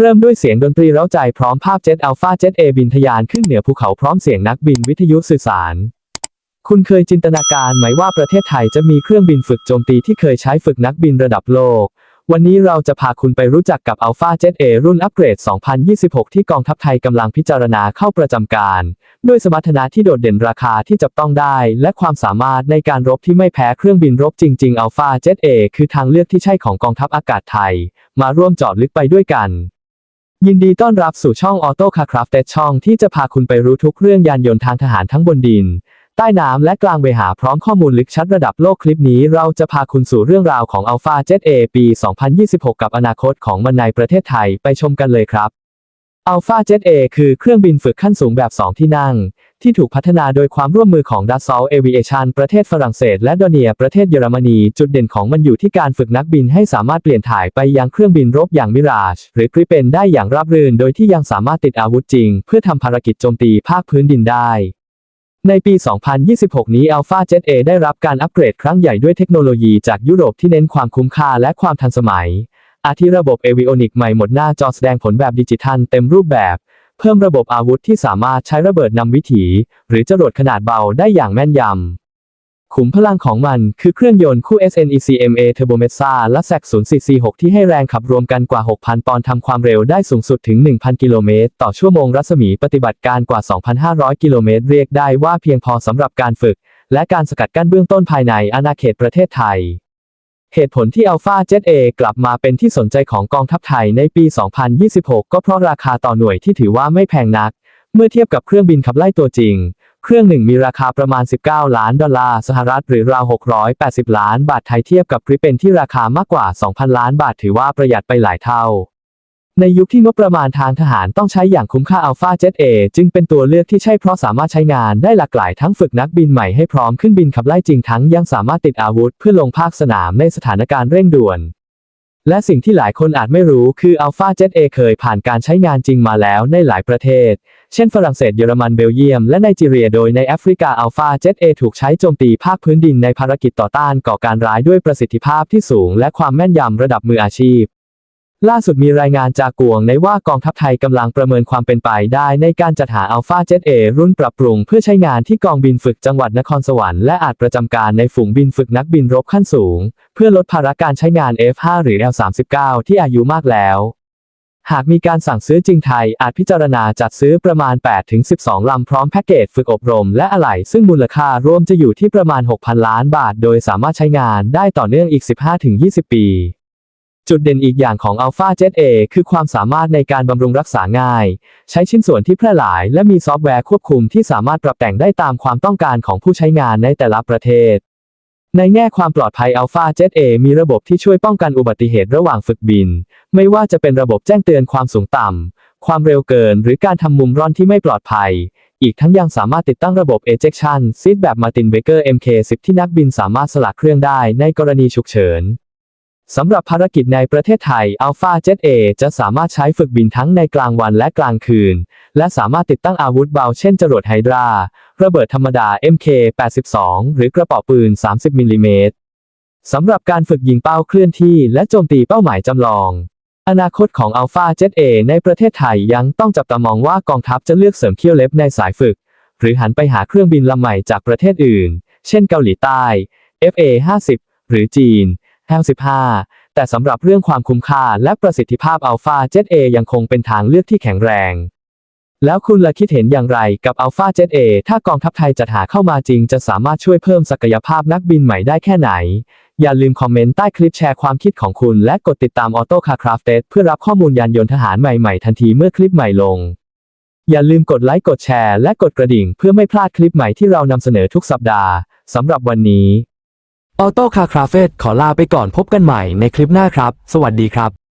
เริ่มด้วยเสียงดนตรีเร้าใจพร้อมภาพเจ็ตอัลฟาเจ็ตเอบินทะยานขึ้นเหนือภูเขาพร้อมเสียงนักบินวิทยุสื่อสาร คุณเคยจินตนาการไหมว่าประเทศไทยจะมีเครื่องบินฝึกโจมตีที่เคยใช้ฝึกนักบินระดับโลก วันนี้เราจะพาคุณไปรู้จักกับ Alpha Jet A รุ่นอัปเกรด 2026 ที่กองทัพไทยกำลังพิจารณาเข้าประจำการ ด้วยสมรรถนะที่โดดเด่นราคาที่จับต้องได้ และความสามารถในการรบที่ไม่แพ้เครื่องบินรบจริง ๆ Alpha Jet A คือทางเลือกที่ใช่ของกองทัพอากาศไทย มาร่วมจาะลึกไปด้วยกัน ยินดีต้อนรับสู่ช่อง Auto Car Craft ช่องที่จะพาคุณไปรู้ทุกเรื่องยานยนต์ทางทหารทั้งบนดิน ใต้น้ำและกลางเวหาพร้อมข้อมูลลึกชัดระดับโลกคลิปนี้เราจะพาคุณสู่เรื่องราวของ Alpha 7A ปี 2026 กับอนาคตของมันในประเทศไทยไปชมกันเลยครับ Alpha Jet A คือเครื่องบินฝึกขั้นสูงแบบ 2 ที่นั่ง ที่ถูกพัฒนาโดยความร่วมมือของ Dassault Aviation ประเทศฝรั่งเศสและดอเนียประเทศเยอรมนี จุดเด่นของมันอยู่ที่การฝึกนักบินให้สามารถเปลี่ยนถ่ายไปยังเครื่องบินรบอย่างมิราช หรือกริเปนได้อย่างราบรื่น โดยที่ยังสามารถติดอาวุธจริง เพื่อทำภารกิจโจมตีภาคพื้นดินได้ในปี 2026 นี้ Alpha Jet A ได้รับการอัปเกรดครั้งใหญ่ด้วยเทคโนโลยีจากยุโรปที่เน้นความคุ้มค่าและความทันสมัย อาทิระบบ Avionic ใหม่หมดหน้าจอแสดงผลแบบดิจิทัลเต็มรูปแบบ เพิ่มระบบอาวุธที่สามารถใช้ระเบิดนำวิถี หรือจรวดขนาดเบาได้อย่างแม่นยำ ขุมพลังของมันคือเครื่องยนต์คู่ SNECMA Turbo Mesa และ SAC 0446 ที่ให้แรงขับรวมกันกว่า 6,000 ปอนด์ทำความเร็วได้สูงสุดถึง 1,000 กิโลเมตร ต่อชั่วโมงรัศมีปฏิบัติการกว่า 2,500 กิโลเมตร เรียกได้ว่าเพียงพอสำหรับการฝึก และการสกัดกั้นเบื้องต้นภายในอาณาเขตประเทศไทย เหตุผลที่ Alpha Jet A กลับมาเป็นที่สนใจของกองทัพไทยในปี 2026 ก็เพราะราคาต่อหน่วยที่ถือว่าไม่แพงนัก เมื่อเทียบกับเครื่องบินขับไล่ตัวจริง เครื่องหนึ่งมีราคาประมาณ 19 ล้านดอลลาร์สหรัฐหรือราว 680 ล้านบาทไทยเทียบกับกริเป็นที่ราคามากกว่า 2,000 ล้านบาทถือว่าประหยัดไปหลายเท่า ในยุคที่งบประมาณทางทหารต้องใช้อย่างคุ้มค่า Alpha Jet A จึงเป็นตัวเลือกที่ใช่เพราะสามารถใช้งานได้หลากหลายทั้งฝึกนักบินใหม่ให้พร้อมขึ้นบินขับไล่จริงทั้งยังสามารถติดอาวุธเพื่อลงภาคสนามในสถานการณ์เร่งด่วน และสิ่งที่หลายคนอาจไม่รู้คือ Alpha Jet A เคยผ่านการใช้งานจริงมาแล้วในหลายประเทศ เช่นฝรั่งเศสเยอรมันเบลเยียมและไนจีเรียโดยในแอฟริกา Alpha Jet A ถูกใช้โจมตีภาคพื้นดินในภารกิจต่อต้านก่อการร้ายด้วยประสิทธิภาพที่สูง และความแม่นยำระดับมืออาชีพ ล่าสุดมีรายงานจากกวงในว่ากองทัพไทยกำลังประเมินความเป็นไปได้ในการจัดหา Alpha Jet A รุ่นปรับปรุงเพื่อใช้งานที่กองบินฝึกจังหวัดนครสวรรค์และอาจประจำการในฝูงบินฝึกนักบินรบขั้นสูง เพื่อลดภาระการใช้งาน F5 หรือ L39 ที่อายุมากแล้ว หากมีการสั่งซื้อจริงไทยอาจพิจารณาจัดซื้อประมาณ 8-12 ลำพร้อมแพ็กเกจฝึกอบรมและอะไหล่ซึ่งมูลค่ารวมจะอยู่ที่ประมาณ 6,000 ล้านบาท โดยสามารถใช้งานได้ต่อเนื่องอีก 15-20 ปี จุดเด่นอีกอย่างของ Alpha Jet A คือความสามารถในการบำรุงรักษาง่าย ใช้ชิ้นส่วนที่แพร่หลาย และมีซอฟต์แวร์ควบคุมที่สามารถปรับแต่งได้ตามความต้องการของผู้ใช้งานในแต่ละประเทศ ในแง่ความปลอดภัย Alpha Jet A มีระบบที่ช่วยป้องกันอุบัติเหตุระหว่างฝึกบิน ไม่ว่าจะเป็นระบบแจ้งเตือนความสูงต่ำ ความเร็วเกิน หรือการทำมุมร่อนที่ไม่ปลอดภัย อีกทั้งยังสามารถติดตั้งระบบ ejection seat แบบ Martin Baker MK10 ที่นักบินสามารถสละเครื่องได้ในกรณีฉุกเฉิน สำหรับภารกิจในประเทศไทย Alpha Jet A จะสามารถใช้ฝึกบินทั้งในกลางวันและกลางคืน และสามารถติดตั้งอาวุธเบาเช่นจรวดไฮดรา ระเบิดธรรมดา MK82 หรือกระป๋าปืน 30มิลลิเมตรสำหรับการฝึกยิงเป้าเคลื่อนที่และโจมตีเป้าหมายจำลอง อนาคตของ Alpha Jet A ในประเทศไทยยังต้องจับตามองว่ากองทัพจะเลือกเสริมเขี้ยวเล็บในสายฝึก หรือหันไปหาเครื่องบินลำใหม่จากประเทศอื่น เช่นเกาหลีใต้ FA50 หรือจีน H15 แต่สำหรับเรื่องความคุ้มค่าและประสิทธิภาพ Alpha Jet A ยังคงเป็นทางเลือกที่แข็งแรง แล้วคุณละคิดเห็นอย่างไรกับ Alpha Jet A ถ้ากองทัพไทยจัดหาเข้ามาจริงจะสามารถช่วยเพิ่มศักยภาพนักบินใหม่ได้แค่ไหน อย่าลืมคอมเมนต์ใต้คลิปแชร์ความคิดของคุณและกดติดตาม Auto Car Crafted เพื่อรับข้อมูลยานยนต์ทหารใหม่ๆทันทีเมื่อคลิปใหม่ลงอย่าลืมกดไลค์กดแชร์และกดกระดิ่งเพื่อไม่พลาดคลิปใหม่ที่เรานำเสนอทุกสัปดาห์ สำหรับวันนี้ Auto Car Crafted ขอลาไปก่อนพบกันใหม่ในคลิปหน้าครับ สวัสดีครับ